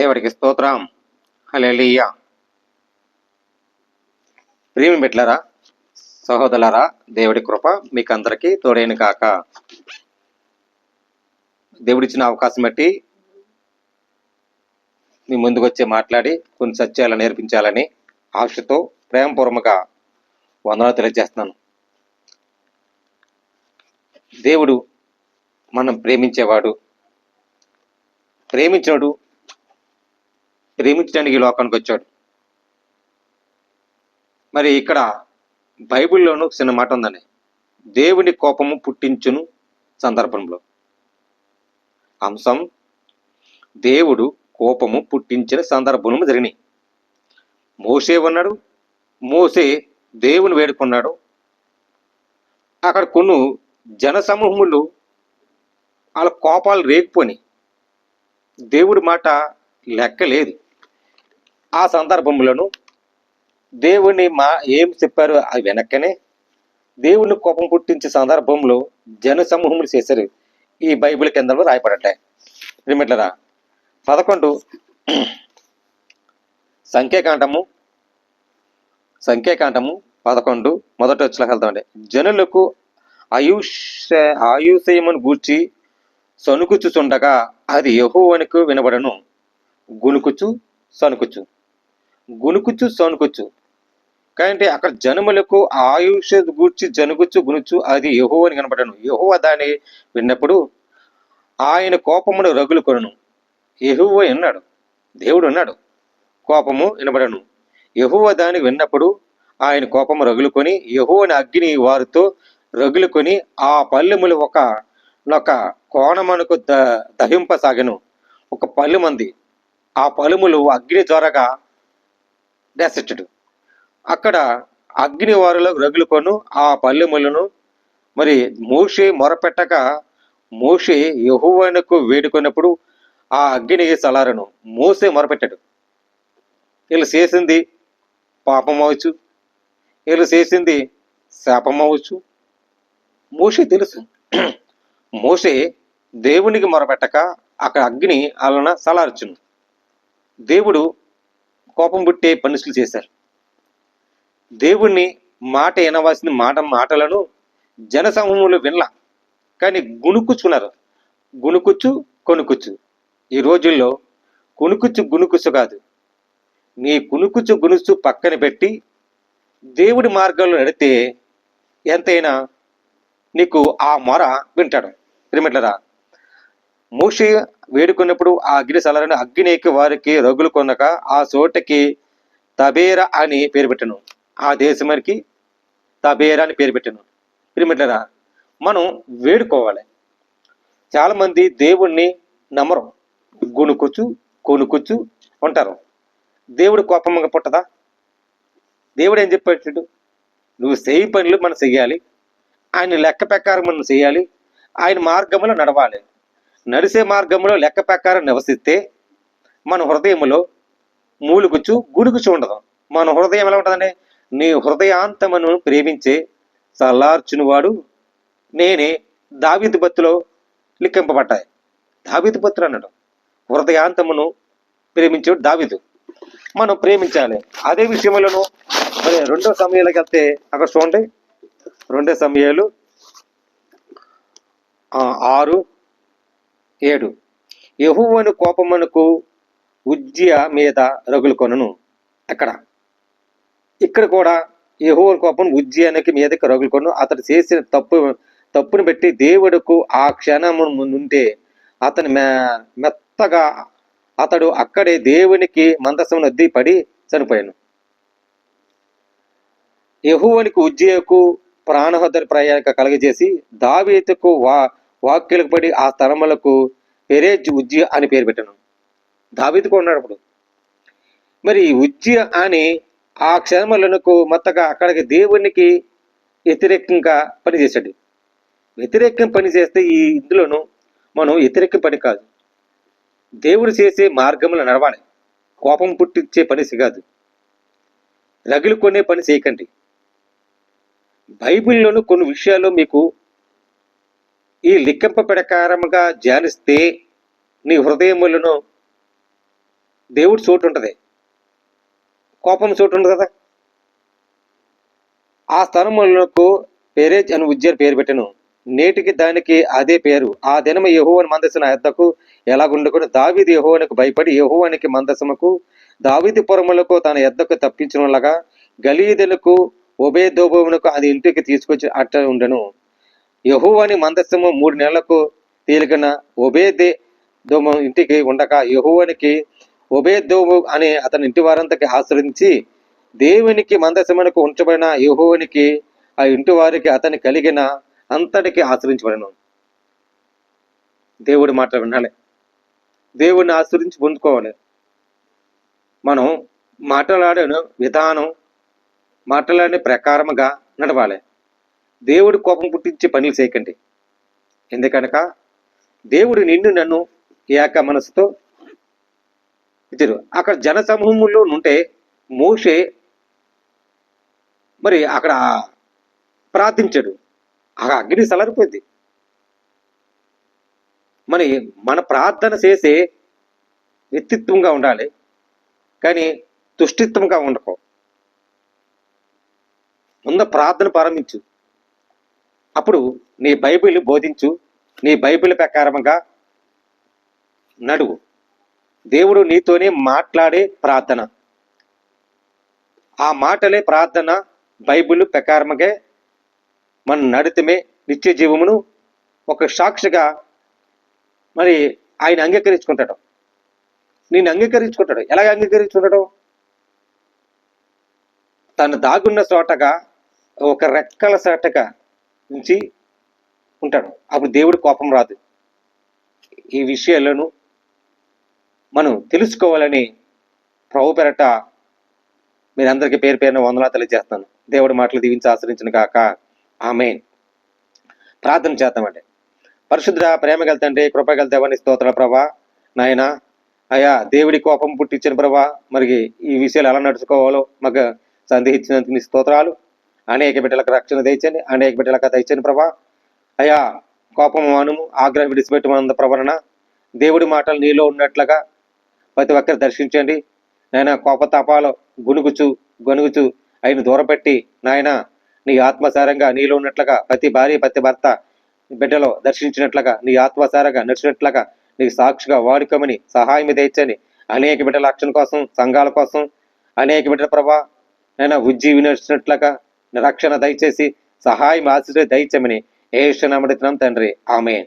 దేవుడికి స్తోత్రం. హలెలియ ప్రేమి బిడ్లరా సహోదరులారా దేవుడి కృప మీకు అందరికీ తోడైన కాక దేవుడిచ్చిన అవకాశం బట్టి మీ ముందుకు వచ్చి మాట్లాడి కొన్ని సత్యాలు నేర్పించాలని ఆశతో ప్రేమపూర్వక వందనాలు తెలియజేస్తున్నాను. దేవుడు మనం ప్రేమించేవాడు. ప్రేమించినడు ప్రేమించడానికి లోకానికి వచ్చాడు. మరి ఇక్కడ బైబిల్లోనూ చిన్న మాట ఉందని దేవుని కోపము పుట్టించును సందర్భంలో. అంశం దేవుడు కోపము పుట్టించిన సందర్భము జరిగినాయి. మోసే ఉన్నాడు. మోసే దేవుని వేడుకున్నాడు. అక్కడ కొన్ని జన సమూహములు వాళ్ళ కోపాలు రేగిపోని దేవుడి మాట లెక్క లేదు ఆ సందర్భంలోను దేవుని మా ఏం చెప్పారు అది వెనక్కనే దేవుని కోపం పుట్టించే సందర్భంలో జన సమూహములు చేశారు. ఈ బైబిల్ కేంద్రంలో రాయపడటాయి రిమిట్లరా పదకొండు సంఖ్యాకాండము సంఖ్యాకాండము పదకొండు మొదటి వచ్చిన వెళ్తామండి జనులకు ఆయుష ఆయుషయమును గూర్చి సనుకుచుచుండగా అది యహోవనికి వినబడను. గునుకుచు సనుకుచు గునుకుచు సోనుకొచ్చు కాబట్టి అక్కడ జనములకు ఆయుష గూర్చి జనుగుచ్చు గునుచు అది యహోవని కనపడను. యహోవ దాన్ని విన్నప్పుడు ఆయన కోపమును రగులు కొనను. యహోవ అన్నాడు దేవుడు ఉన్నాడు. కోపము వినబడను. యహువ దాన్ని విన్నప్పుడు ఆయన కోపము రగులుకొని యహువని అగ్ని వారితో రగులుకొని ఆ పల్లెములు ఒక ఒక కోణమునకు ద దహింపసాగను. ఒక పల్లెమంది. ఆ పలుములు అగ్ని త్వరగా దశించడు అక్కడ అగ్ని వారిలో రగులుకొను ఆ పల్లెములను మరి మోషే మొరపెట్టక మోషే యహువనకు వేడుకున్నప్పుడు ఆ అగ్ని సలారను మోసే మొరపెట్టాడు. వీళ్ళు చేసింది పాపం అవచ్చు వీళ్ళు చేసింది శాపం అవచ్చు మోషే తెలుసు. మోసే దేవునికి మొరపెట్టక అక్కడ అగ్ని అలన సలార్చును దేవుడు కోపం పుట్టే పనుసులు చేశారు. దేవుణ్ణి మాట వినవలసిన మాట మాటలను జనసమూహంలో వినలా. కానీ గుణుకుచున్నారు. గుణుకుచ్చు కొనుకుచ్చు ఈ రోజుల్లో కునుకుచ్చు గుణుకుచ్చు కాదు. నీ కునుకుచ్చు గుణుసు పక్కన పెట్టి దేవుడి మార్గంలో నడితే ఎంతైనా నీకు ఆ మొర వింటాడు. పిరిమిట్లరా మూషి వేడుకున్నప్పుడు ఆ అగ్ని సలరని అగ్నికి వారికి రగులు కొనక ఆ చోటకి తబేరా అని పేరు పెట్టను. ఆ దేశమనికి తబేరా అని పేరు పెట్టను. పిరిమిట్లరా మనం వేడుకోవాలి. చాలామంది దేవుణ్ణి నమ్మరు. గుణుకుచ్చు కొనుకుచ్చు ఉంటారు దేవుడు కోపంగా పుట్టదా? దేవుడు ఏం చెప్పాడు? నువ్వు చేయి పనులు మనం చెయ్యాలి ఆయన లెక్క ప్రకారం మనం చేయాలి. ఆయన మార్గంలో నడవాలి. నడిసే మార్గంలో లెక్క ప్రకారం నివసిస్తే మన హృదయంలో మూలుగుచు గుడుగుచు ఉండదు. మన హృదయం ఎలా ఉంటుందండి? నీ హృదయాంతమును ప్రేమించే చల్లార్చునివాడు నేనే దావిదు బత్తులో లిక్కింపబడ్డాయి దావిదు బత్తులు అన్నాడు. హృదయాంతమును ప్రేమించాడు దావిదు. మనం ప్రేమించాలి. అదే విషయంలోనూ మరి రెండో సమయాలకు వెళ్తే అక్కడ చూడండి. రెండో సమయాలు ఆరు ఏడు. యహువను కోపమునకు ఉజ్జ్య మీద రగులుకొనను అక్కడ. ఇక్కడ కూడా యహోవను కోపం ఉజ్జయానికి మీదకి రగులు కొను అతడు చేసిన తప్పు తప్పును బట్టి దేవుడుకు ఆ క్షణము నుండే అతని మె మెత్తగా అతడు అక్కడే దేవునికి మందసం నద్ది పడి చనిపోయాను. యహువనికి ఉజ్జయకు ప్రాణహద్దరి ప్రయాణిక కలుగజేసి దావీతుకు వా వాక్యులకు పడి ఆ స్థలములకు పెరేజ్ ఉజ్జి అని పేరు పెట్టాను. దావీతుకు ఉన్నాడు అప్పుడు. మరి ఈ అని ఆ క్షేమలకు మొత్తగా అక్కడికి దేవునికి వ్యతిరేకంగా పనిచేశాడు. వ్యతిరేకం పని చేస్తే ఈ ఇందులోనూ మనం వ్యతిరేక పని కాదు. దేవుడు చేసే మార్గంలో నడవాలి. కోపం పుట్టించే పని కాదు. రగులు కొనే పని చేయకండి. బైబిల్లోనూ కొన్ని విషయాలు మీకు ఈ లిక్కింపు ప్రకారముగా ధ్యానిస్తే నీ హృదయములను దేవుడు చోటు ఉంటుంది. కోపం చోటు కదా. ఆ స్థలములకు పేరేజ్ అని ఉజ్జర్ పేరు పెట్టెను. నేటికి దానికి అదే పేరు. ఆ దినము యహోవని మందసిన ఎద్దకు ఎలాగుండుకుని దావిది యహోవనికి భయపడి యహోవానికి మందసముకు దావిది పురములకు తన ఎద్దకు తప్పించినలాగా గలీదులకు ఒబేదోబోమునకు అది ఇంటికి తీసుకొచ్చి అట్ట ఉండెను. యహువని మందస్సము మూడు నెలలకు తేలికన ఒబేదే దోమ ఇంటికి ఉండక యెహోవానికి ఒబేదోము అనే అతని ఇంటి వారంతకి ఆశ్రయించి దేవునికి మందసమునకు ఉంచబడిన యహువునికి ఆ ఇంటి వారికి అతని కలిగిన అంతటికి ఆశ్రయించబడను. దేవుడి మాట వినాలి. దేవుడిని ఆశ్రయించి పొందుకోవాలి. మనం మాట్లాడే విధానం మాట్లాడే ప్రకారముగా నడవాలి. దేవుడు కోపం పుట్టించే పనులు చేయకండి. ఎందుకనక దేవుడు నిన్ను నన్ను ఏక మనసుతో ఇచ్చారు. అక్కడ జన సమూహంలో ఉంటే మోషే మరి అక్కడ ప్రార్థించాడు. ఆ అగ్ని సలరిపోయింది. మరి మన ప్రార్థన చేసే వ్యక్తిత్వంగా ఉండాలి. కానీ తుష్టిత్వంగా ఉండకు ముందు ప్రార్థన ప్రారంభించు. అప్పుడు నీ బైబిల్ బోధించు నీ బైబిల్ ప్రకారముగా నడువు. దేవుడు నీతోనే మాట్లాడే ప్రార్థన. ఆ మాటలే ప్రార్థన బైబిల్ ప్రకారముగా మనం నడితమే నిత్య జీవమును ఒక సాక్షిగా మరి ఆయన అంగీకరించుకుంటాడు. నేను అంగీకరించుకుంటాడు. ఎలా అంగీకరించుకుంటాడు? తను దాగున్న చోటగా ఒక రెక్కల చోటగా నుంచి ఉంటాడు. అప్పుడు దేవుడి కోపం రాదు. ఈ విషయాలను మనం తెలుసుకోవాలని ప్రభు పెరట మీరందరికీ పేరు పేరున వందలా తెలియజేస్తాను దేవుడి మాటలు దీవించి ఆశ్రయించిన కాక ఆమె ప్రార్థన చేద్దామండి. పరిశుద్ధ ప్రేమ గల తండ్రి కృప గల స్తోత్ర ప్రభా. నాయన అయ్యా దేవుడి కోపం పుట్టించిన ప్రభా. మరి ఈ విషయాలు ఎలా నడుచుకోవాలో మాకు సందేహించినందుకు మీ స్తోత్రాలు. అనేక బిడ్డలకు రక్షణ దయచండి అనేక బిడ్డలకు తెచ్చండి ప్రభా. అయా కోపం మానుము ఆగ్రహం విడిచిపెట్టమన్న ప్రవరణ దేవుడి మాటలు నీలో ఉన్నట్లుగా ప్రతి ఒక్కరు దర్శించండి. నాయన కోపతాపాలు గునుగుచు గొనుగుచు ఆయన దూరపెట్టి నాయన నీ ఆత్మసారంగా నీలో ఉన్నట్లుగా ప్రతి భార్య ప్రతి భర్త బిడ్డలో దర్శించినట్లుగా నీ ఆత్మసారంగా నడిచినట్లుగా నీకు సాక్షిగా వాడుకోమని సహాయం తెచ్చని అనేక బిడ్డల రక్షణ కోసం సంఘాల కోసం అనేక బిడ్డల ప్రభా నేను ఉజ్జీవి నడిచినట్లుగా రక్షణ దయచేసి సహాయం ఆశ్రయ దయచమని ఏ తండ్రి. ఆమె